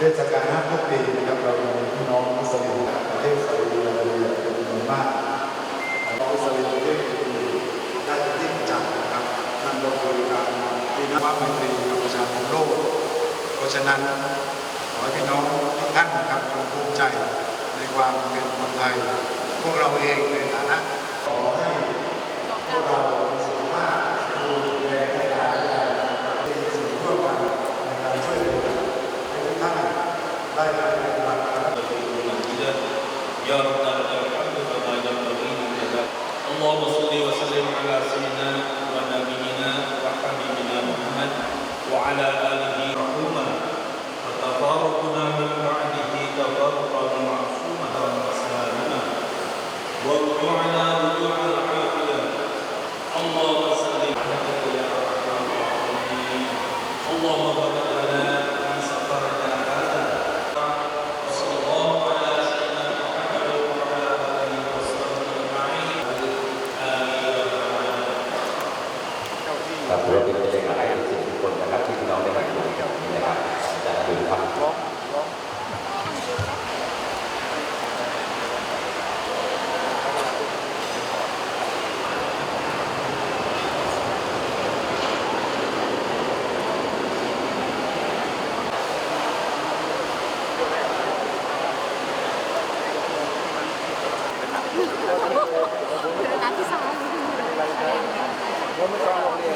เทศกาลห้าทุกปีนะครับเรามีพี่น้องมุสลิมจากประเทศซาอุดิอาระเบียเป็นจำนวนมากมุสลิมประเทศอื่นๆได้ยิ่งจัดนะครับนั่นก็คือการมีนวัตไมตรีกับประชาคมโลก เพราะฉะนั้นขอให้พี่น้องทุกท่านนะครับจงภูมิใจในความเป็นคนไทย พวกเราเองในฐานะ اللهم صل وسلم على سيدنا ونبينا وحبيبنا محمد وعلى آله رحوما فتفارقنا من بعده تفارقا معصوما وسلاما وارجعنا رجوعا عاقلا اللهم صل على يا رحمن الرحيم اللهم ครับถือว่าเป็นเด็กหลายสิบคนนะครับที่พี่น้องได้มาอยู่ในวันนี้นะครับจะดูครับที่สอง